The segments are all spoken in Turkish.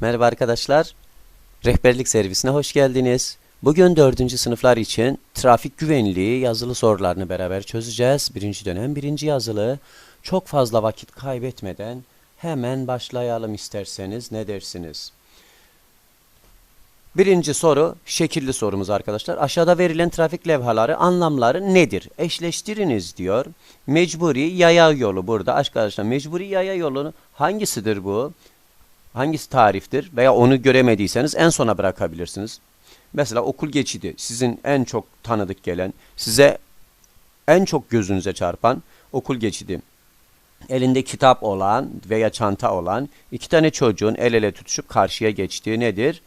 Merhaba arkadaşlar. Rehberlik servisine hoş geldiniz. Bugün 4. sınıflar için trafik güvenliği yazılı sorularını beraber çözeceğiz. Birinci dönem birinci yazılı. Çok fazla vakit kaybetmeden hemen başlayalım isterseniz. Ne dersiniz? Birinci soru şekilli sorumuz arkadaşlar. Aşağıda verilen trafik levhaları anlamları nedir? Eşleştiriniz diyor. Mecburi yaya yolu burada. Arkadaşlar mecburi yaya yolu hangisidir bu? Hangisi tariftir? Veya onu göremediyseniz en sona bırakabilirsiniz. Mesela okul geçidi sizin en çok tanıdık gelen, size en çok gözünüze çarpan okul geçidi. Elinde kitap olan veya çanta olan iki tane çocuğun el ele tutuşup karşıya geçtiği nedir?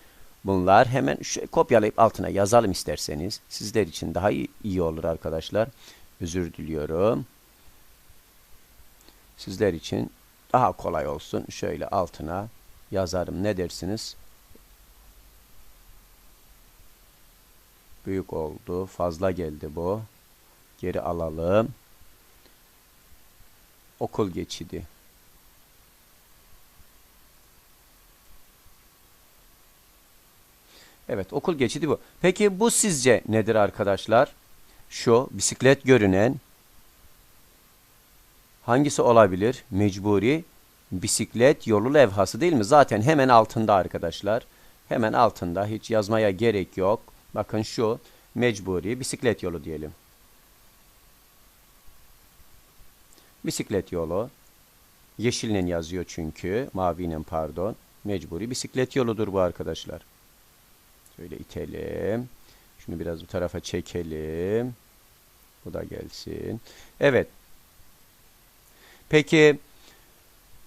Bunlar hemen şu kopyalayıp altına yazalım isterseniz. Sizler için daha iyi, iyi olur arkadaşlar. Özür diliyorum. Sizler için daha kolay olsun. Şöyle altına yazarım. Ne dersiniz? Büyük oldu. Fazla geldi bu. Geri alalım. Okul geçidi. Evet okul geçidi bu. Peki bu sizce nedir arkadaşlar? Şu bisiklet görünen hangisi olabilir? Mecburi bisiklet yolu levhası değil mi? Zaten hemen altında arkadaşlar. Hemen altında hiç yazmaya gerek yok. Bakın şu mecburi bisiklet yolu diyelim. Bisiklet yolu. Yeşille yazıyor çünkü. Maviyle pardon. Mecburi bisiklet yoludur bu arkadaşlar. Şöyle itelim. Şunu biraz bu tarafa çekelim. Bu da gelsin. Evet. Peki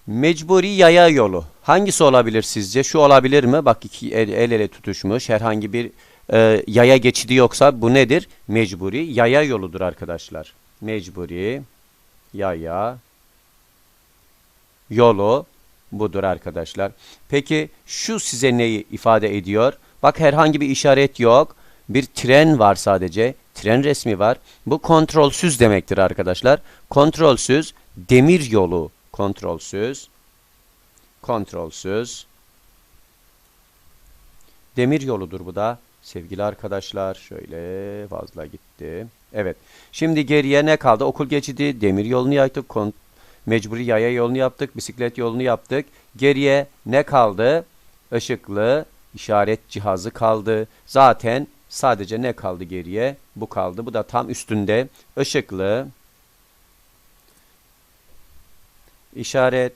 mecburi yaya yolu hangisi olabilir sizce? Şu olabilir mi? Bak iki el, el ele tutuşmuş. Herhangi bir e, yaya geçidi yoksa bu nedir? Mecburi yaya yoludur arkadaşlar. Mecburi yaya yolu budur arkadaşlar. Peki şu size neyi ifade ediyor? Bak herhangi bir işaret yok. Bir tren var sadece. Tren resmi var. Bu kontrolsüz demektir arkadaşlar. Kontrolsüz demir yolu. Kontrolsüz. Kontrolsüz. Demir yoludur bu da. Sevgili arkadaşlar şöyle fazla gitti. Evet. Şimdi geriye ne kaldı? Okul geçidi, demir yolunu yaptık. Mecburi yaya yolunu yaptık. Bisiklet yolunu yaptık. Geriye ne kaldı? Işıklı işaret cihazı kaldı. Zaten sadece ne kaldı geriye? Bu kaldı. Bu da tam üstünde ışıklı işaret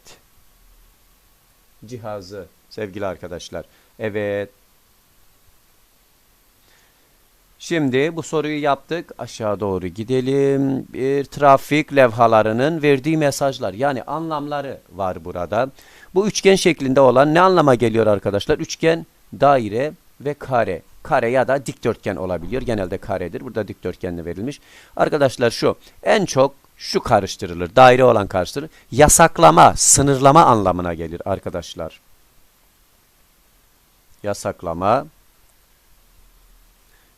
cihazı sevgili arkadaşlar. Evet. Şimdi bu soruyu yaptık. Aşağı doğru gidelim. Bir trafik levhalarının verdiği mesajlar yani anlamları var burada. Bu üçgen şeklinde olan ne anlama geliyor arkadaşlar? Üçgen daire ve kare. Kare ya da dikdörtgen olabiliyor. Genelde karedir. Burada dikdörtgenle verilmiş. Arkadaşlar şu en çok şu karıştırılır. Daire olan karıştırılır. Yasaklama, sınırlama anlamına gelir arkadaşlar. Yasaklama,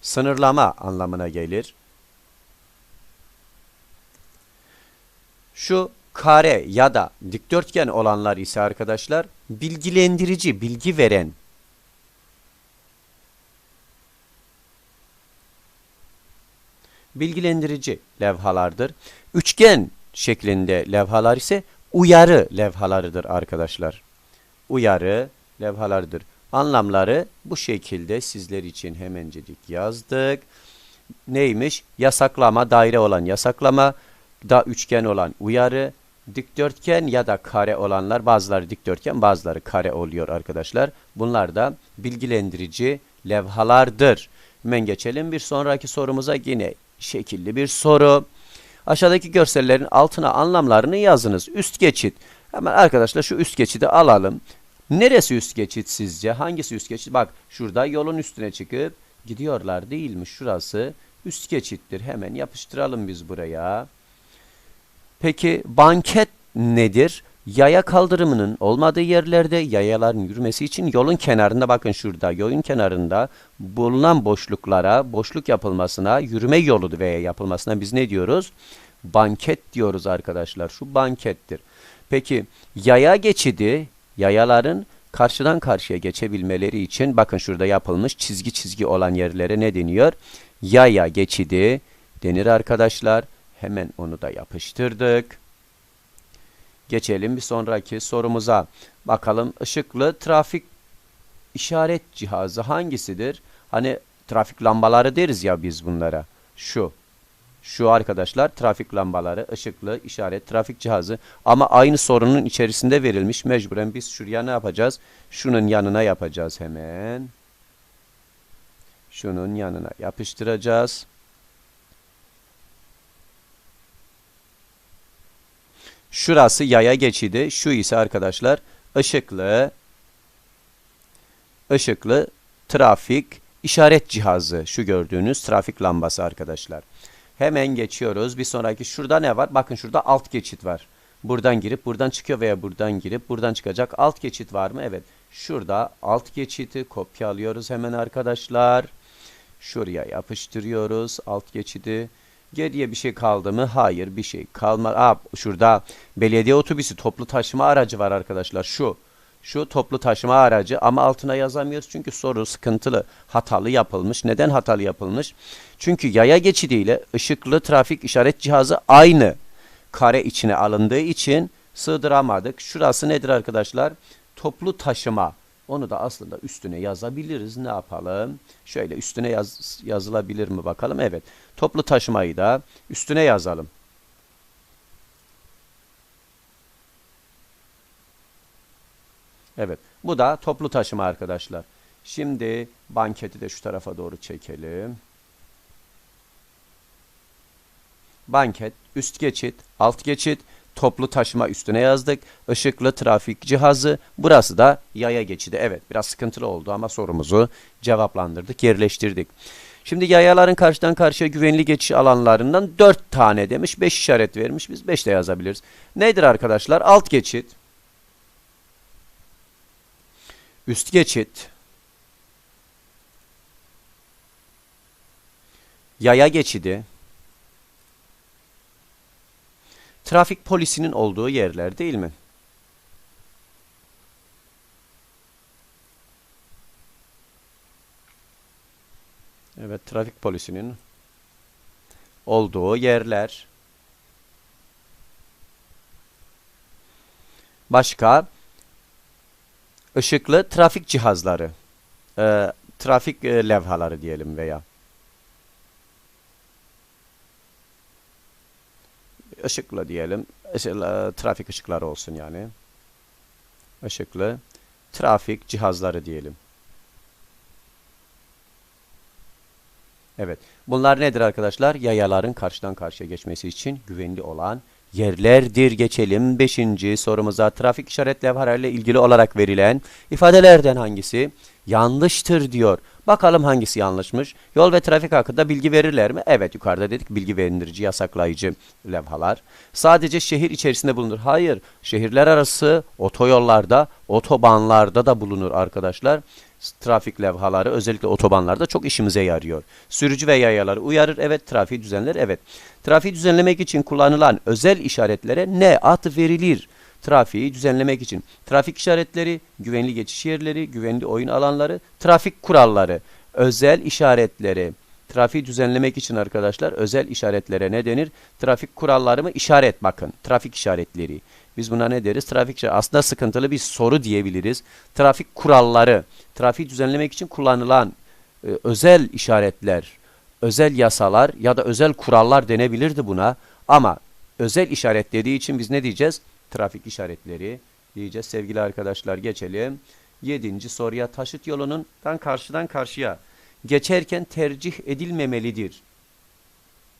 sınırlama anlamına gelir. Şu kare ya da dikdörtgen olanlar ise arkadaşlar bilgilendirici, bilgi veren bilgilendirici levhalardır. Üçgen şeklinde levhalar ise uyarı levhalarıdır arkadaşlar. Uyarı levhalarıdır. Anlamları bu şekilde sizler için hemencecik yazdık. Neymiş? Yasaklama, daire olan yasaklama, da üçgen olan uyarı, dikdörtgen ya da kare olanlar bazıları dikdörtgen bazıları kare oluyor arkadaşlar. Bunlar da bilgilendirici levhalardır. Hemen geçelim bir sonraki sorumuza yine şekilli bir soru. Aşağıdaki görsellerin altına anlamlarını yazınız. Üst geçit. Hemen arkadaşlar şu üst geçidi alalım. Neresi üst geçit sizce? Hangisi üst geçit? Bak şurada yolun üstüne çıkıp gidiyorlar değil mi? Şurası üst geçittir. Hemen yapıştıralım biz buraya. Peki banket nedir? Yaya kaldırımının olmadığı yerlerde yayaların yürümesi için yolun kenarında bakın şurada yolun kenarında bulunan boşluklara boşluk yapılmasına yürüme yolu veya yapılmasına biz ne diyoruz? Banket diyoruz arkadaşlar. Şu bankettir. Peki yaya geçidi yayaların karşıdan karşıya geçebilmeleri için bakın şurada yapılmış çizgi çizgi olan yerlere ne deniyor? Yaya geçidi denir arkadaşlar. Hemen onu da yapıştırdık. Geçelim bir sonraki sorumuza. Bakalım ışıklı trafik işaret cihazı hangisidir? Hani trafik lambaları deriz ya biz bunlara. Şu. Şu arkadaşlar trafik lambaları, ışıklı, işaret, trafik cihazı ama aynı sorunun içerisinde verilmiş. Mecburen biz şuraya ne yapacağız? Şunun yanına yapacağız hemen. Şunun yanına yapıştıracağız. Şurası yaya geçidi. Şu ise arkadaşlar ışıklı ışıklı trafik işaret cihazı. Şu gördüğünüz trafik lambası arkadaşlar. Hemen geçiyoruz. Bir sonraki şurada ne var? Bakın şurada alt geçit var. Buradan girip buradan çıkıyor veya buradan girip buradan çıkacak. Alt geçit var mı? Evet. Şurada alt geçiti kopyalıyoruz hemen arkadaşlar. Şuraya yapıştırıyoruz alt geçidi. Geriye bir şey kaldı mı? Hayır bir şey kalmadı. Aa, şurada belediye otobüsü toplu taşıma aracı var arkadaşlar. Şu. Şu toplu taşıma aracı ama altına yazamıyoruz çünkü soru sıkıntılı, hatalı yapılmış. Neden hatalı yapılmış? Çünkü yaya geçidiyle ışıklı trafik işaret cihazı aynı kare içine alındığı için sığdıramadık. Şurası nedir arkadaşlar? Toplu taşıma. Onu da aslında üstüne yazabiliriz. Ne yapalım? Şöyle üstüne yaz, yazılabilir mi bakalım? Evet. Toplu taşımayı da üstüne yazalım. Evet. Bu da toplu taşıma arkadaşlar. Şimdi banketi de şu tarafa doğru çekelim. Banket, üst geçit, alt geçit, toplu taşıma üstüne yazdık. Işıklı trafik cihazı. Burası da yaya geçidi. Evet biraz sıkıntılı oldu ama sorumuzu cevaplandırdık, yerleştirdik. Şimdi yayaların karşıdan karşıya güvenli geçiş alanlarından 4 tane demiş. 5 işaret vermiş. Biz 5 de yazabiliriz. Nedir arkadaşlar? Alt geçit. Üst geçit. Yaya geçidi. Trafik polisinin olduğu yerler değil mi? Evet, trafik polisinin olduğu yerler. Başka ışıklı trafik cihazları, e, trafik e, levhaları diyelim veya ışıklı diyelim. Işıklı, trafik ışıkları olsun yani. Işıklı trafik cihazları diyelim. Evet. Bunlar nedir arkadaşlar? Yayaların karşıdan karşıya geçmesi için güvenli olan yerlerdir. Geçelim 5. sorumuza. Trafik işaret levhalarıyla ilgili olarak verilen ifadelerden hangisi yanlıştır diyor. Bakalım hangisi yanlışmış. Yol ve trafik hakkında bilgi verirler mi? Evet yukarıda dedik bilgi verindirici, yasaklayıcı levhalar. Sadece şehir içerisinde bulunur. Hayır. Şehirler arası otoyollarda, otobanlarda da bulunur arkadaşlar trafik levhaları özellikle otobanlarda çok işimize yarıyor. Sürücü ve yayaları uyarır. Evet trafiği düzenler. Evet. Trafiği düzenlemek için kullanılan özel işaretlere ne ad verilir? Trafiği düzenlemek için. Trafik işaretleri, güvenli geçiş yerleri, güvenli oyun alanları, trafik kuralları, özel işaretleri. Trafiği düzenlemek için arkadaşlar özel işaretlere ne denir? Trafik kuralları mı? İşaret bakın. Trafik işaretleri. Biz buna ne deriz? Trafik aslında sıkıntılı bir soru diyebiliriz. Trafik kuralları, trafiği düzenlemek için kullanılan e, özel işaretler, özel yasalar ya da özel kurallar denebilirdi buna. Ama özel işaret dediği için biz ne diyeceğiz? Trafik işaretleri diyeceğiz. Sevgili arkadaşlar geçelim. Yedinci soruya taşıt yolunun karşıdan karşıya geçerken tercih edilmemelidir.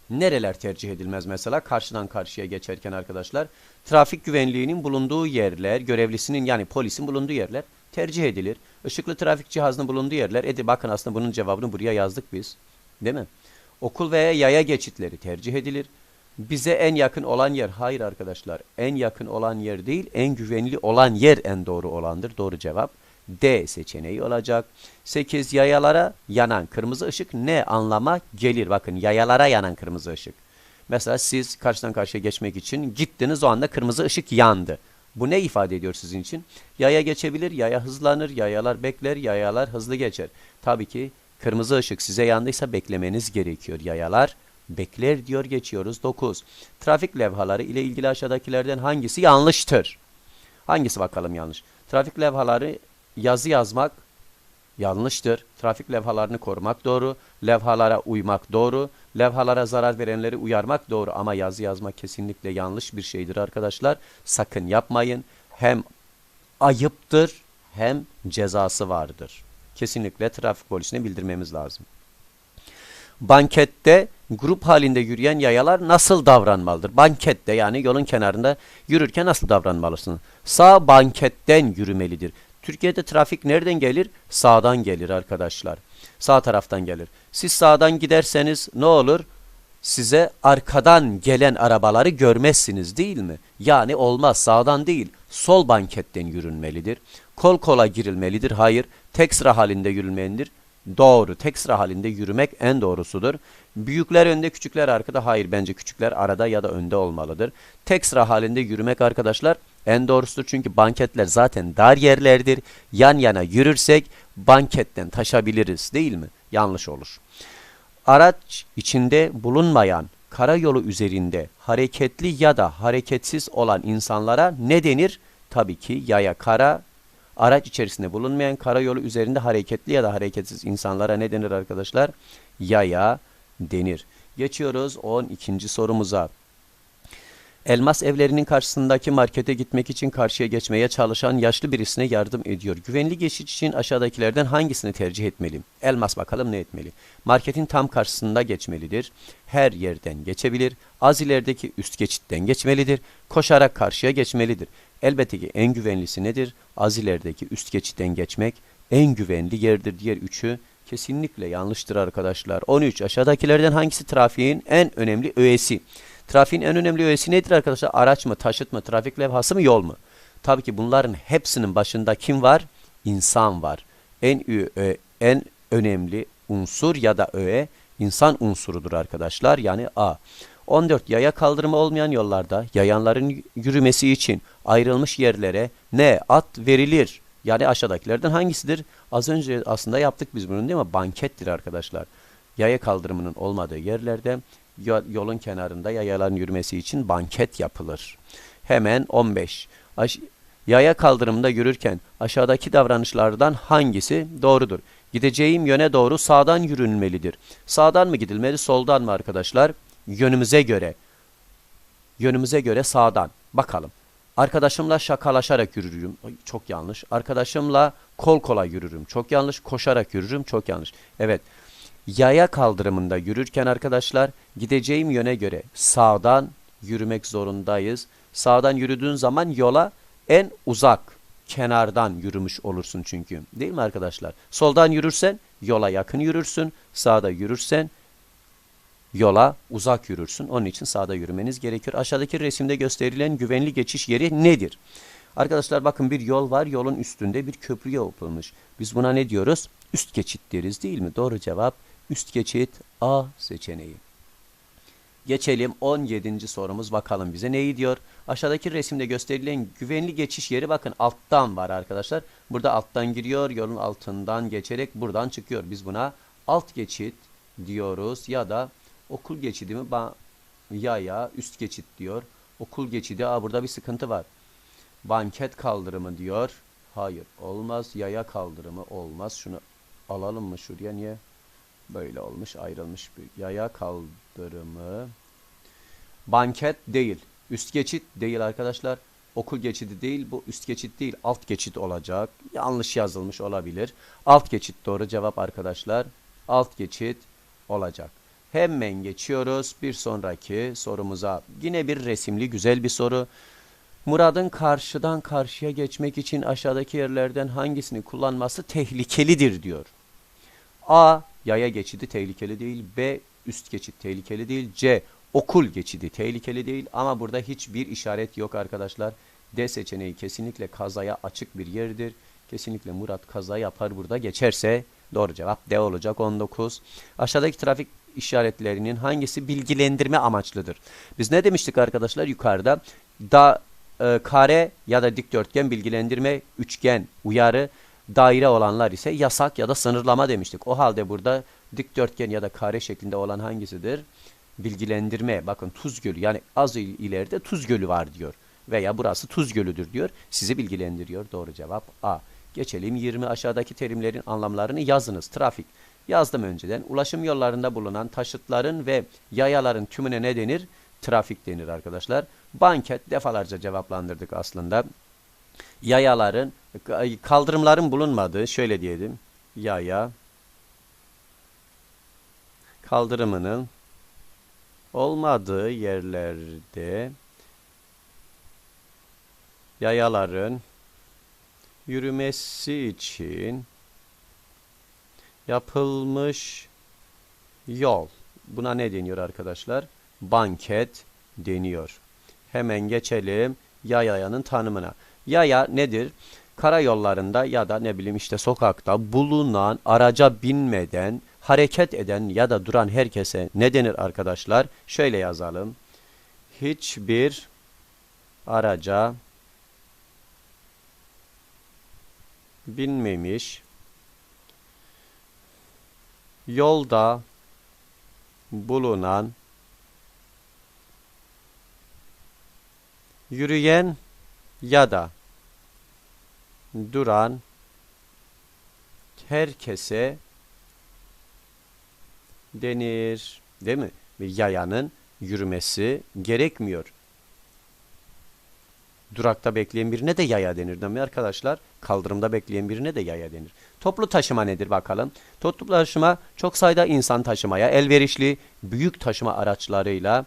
Nereler tercih edilmez mesela? Karşıdan karşıya geçerken arkadaşlar. Trafik güvenliğinin bulunduğu yerler, görevlisinin yani polisin bulunduğu yerler tercih edilir. Işıklı trafik cihazının bulunduğu yerler. Edi bakın aslında bunun cevabını buraya yazdık biz. Değil mi? Okul veya yaya geçitleri tercih edilir. Bize en yakın olan yer. Hayır arkadaşlar. En yakın olan yer değil, en güvenli olan yer en doğru olandır. Doğru cevap. D seçeneği olacak. 8 yayalara yanan kırmızı ışık ne anlama gelir? Bakın yayalara yanan kırmızı ışık. Mesela siz karşıdan karşıya geçmek için gittiniz o anda kırmızı ışık yandı. Bu ne ifade ediyor sizin için? Yaya geçebilir, yaya hızlanır, yayalar bekler, yayalar hızlı geçer. Tabii ki kırmızı ışık size yandıysa beklemeniz gerekiyor. Yayalar bekler diyor geçiyoruz. 9. Trafik levhaları ile ilgili aşağıdakilerden hangisi yanlıştır? Hangisi bakalım yanlış? Trafik levhaları yazı yazmak yanlıştır. Trafik levhalarını korumak doğru. Levhalara uymak doğru. Levhalara zarar verenleri uyarmak doğru. Ama yazı yazmak kesinlikle yanlış bir şeydir arkadaşlar. Sakın yapmayın. Hem ayıptır hem cezası vardır. Kesinlikle trafik polisine bildirmemiz lazım. Bankette grup halinde yürüyen yayalar nasıl davranmalıdır? Bankette yani yolun kenarında yürürken nasıl davranmalısın? Sağ banketten yürümelidir. Türkiye'de trafik nereden gelir? Sağdan gelir arkadaşlar. Sağ taraftan gelir. Siz sağdan giderseniz ne olur? Size arkadan gelen arabaları görmezsiniz değil mi? Yani olmaz sağdan değil sol banketten yürünmelidir. Kol kola girilmelidir. Hayır tek sıra halinde yürünmelidir. Doğru. Tek sıra halinde yürümek en doğrusudur. Büyükler önde, küçükler arkada. Hayır bence küçükler arada ya da önde olmalıdır. Tek sıra halinde yürümek arkadaşlar en doğrusudur. Çünkü banketler zaten dar yerlerdir. Yan yana yürürsek banketten taşabiliriz değil mi? Yanlış olur. Araç içinde bulunmayan karayolu üzerinde hareketli ya da hareketsiz olan insanlara ne denir? Tabii ki yaya kara araç içerisinde bulunmayan karayolu üzerinde hareketli ya da hareketsiz insanlara ne denir arkadaşlar? Yaya denir. Geçiyoruz 12. sorumuza. Elmas evlerinin karşısındaki markete gitmek için karşıya geçmeye çalışan yaşlı birisine yardım ediyor. Güvenli geçiş için aşağıdakilerden hangisini tercih etmeli? Elmas bakalım ne etmeli? Marketin tam karşısında geçmelidir. Her yerden geçebilir. Az ilerideki üst geçitten geçmelidir. Koşarak karşıya geçmelidir. Elbette ki en güvenlisi nedir? Az ilerideki üst geçitten geçmek en güvenli yerdir. Diğer üçü kesinlikle yanlıştır arkadaşlar. 13. Aşağıdakilerden hangisi trafiğin en önemli öğesi? Trafiğin en önemli öğesi nedir arkadaşlar? Araç mı, taşıt mı, trafik levhası mı, yol mu? Tabii ki bunların hepsinin başında kim var? İnsan var. En en önemli unsur ya da öğe insan unsurudur arkadaşlar. Yani A. 14. Yaya kaldırımı olmayan yollarda yayanların yürümesi için ayrılmış yerlere ne at verilir? Yani aşağıdakilerden hangisidir? Az önce aslında yaptık biz bunun değil mi? Bankettir arkadaşlar. Yaya kaldırımının olmadığı yerlerde yolun kenarında yayaların yürümesi için banket yapılır. Hemen 15. Aş yaya kaldırımında yürürken aşağıdaki davranışlardan hangisi doğrudur? Gideceğim yöne doğru sağdan yürünmelidir. Sağdan mı gidilmeli, soldan mı arkadaşlar? Yönümüze göre. Yönümüze göre sağdan. Bakalım. Arkadaşımla şakalaşarak yürürüm. Çok yanlış. Arkadaşımla kol kola yürürüm. Çok yanlış. Koşarak yürürüm. Çok yanlış. Evet. Yaya kaldırımında yürürken arkadaşlar gideceğim yöne göre sağdan yürümek zorundayız. Sağdan yürüdüğün zaman yola en uzak kenardan yürümüş olursun çünkü. Değil mi arkadaşlar? Soldan yürürsen yola yakın yürürsün. Sağda yürürsen yola uzak yürürsün. Onun için sağda yürümeniz gerekiyor. Aşağıdaki resimde gösterilen güvenli geçiş yeri nedir? Arkadaşlar bakın bir yol var. Yolun üstünde bir köprü yapılmış. Biz buna ne diyoruz? Üst geçit deriz değil mi? Doğru cevap üst geçit A seçeneği. Geçelim 17. sorumuz bakalım bize neyi diyor? Aşağıdaki resimde gösterilen güvenli geçiş yeri bakın alttan var arkadaşlar. Burada alttan giriyor yolun altından geçerek buradan çıkıyor. Biz buna alt geçit diyoruz ya da okul geçidi mi? Ya ya üst geçit diyor. Okul geçidi aa burada bir sıkıntı var. Banket kaldırımı diyor. Hayır olmaz yaya kaldırımı olmaz. Şunu alalım mı şuraya niye? Böyle olmuş ayrılmış bir yaya kaldırımı. Banket değil. Üst geçit değil arkadaşlar. Okul geçidi değil. Bu üst geçit değil. Alt geçit olacak. Yanlış yazılmış olabilir. Alt geçit doğru cevap arkadaşlar. Alt geçit olacak. Hemen geçiyoruz bir sonraki sorumuza. Yine bir resimli güzel bir soru. Murad'ın karşıdan karşıya geçmek için aşağıdaki yerlerden hangisini kullanması tehlikelidir diyor. A. Yaya geçidi tehlikeli değil. B. Üst geçit tehlikeli değil. C. Okul geçidi tehlikeli değil. Ama burada hiçbir işaret yok arkadaşlar. D seçeneği kesinlikle kazaya açık bir yerdir. Kesinlikle Murat kaza yapar burada geçerse doğru cevap D olacak 19. Aşağıdaki trafik işaretlerinin hangisi bilgilendirme amaçlıdır? Biz ne demiştik arkadaşlar yukarıda? Da e, kare ya da dikdörtgen bilgilendirme, üçgen, uyarı, daire olanlar ise yasak ya da sınırlama demiştik. O halde burada dikdörtgen ya da kare şeklinde olan hangisidir? Bilgilendirme. Bakın Tuz Gölü yani az il- ileride Tuz Gölü var diyor. Veya burası Tuz Gölü'dür diyor. Sizi bilgilendiriyor. Doğru cevap A. Geçelim 20 aşağıdaki terimlerin anlamlarını yazınız. Trafik. Yazdım önceden. Ulaşım yollarında bulunan taşıtların ve yayaların tümüne ne denir? Trafik denir arkadaşlar. Banket defalarca cevaplandırdık aslında. Yayaların, kaldırımların bulunmadığı, şöyle diyelim. Yaya, kaldırımının olmadığı yerlerde yayaların yürümesi için yapılmış yol. Buna ne deniyor arkadaşlar? Banket deniyor. Hemen geçelim yayanın tanımına. Yaya nedir? Karayollarında ya da ne bileyim işte sokakta bulunan araca binmeden hareket eden ya da duran herkese ne denir arkadaşlar? Şöyle yazalım. Hiçbir araca binmemiş yolda bulunan yürüyen ya da duran herkese denir. Değil mi? Ve yayanın yürümesi gerekmiyor. Durakta bekleyen birine de yaya denir değil mi arkadaşlar? Kaldırımda bekleyen birine de yaya denir. Toplu taşıma nedir bakalım? Toplu taşıma çok sayıda insan taşımaya elverişli büyük taşıma araçlarıyla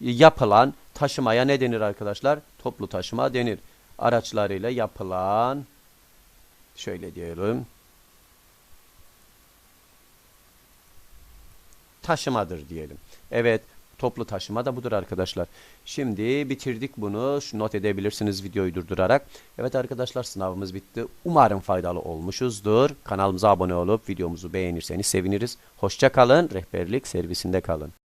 yapılan taşımaya ne denir arkadaşlar? Toplu taşıma denir. Araçlarıyla yapılan şöyle diyelim. Taşımadır diyelim. Evet, toplu taşıma da budur arkadaşlar. Şimdi bitirdik bunu. Şu not edebilirsiniz videoyu durdurarak. Evet arkadaşlar sınavımız bitti. Umarım faydalı olmuşuzdur. Kanalımıza abone olup videomuzu beğenirseniz seviniriz. Hoşça kalın. Rehberlik servisinde kalın.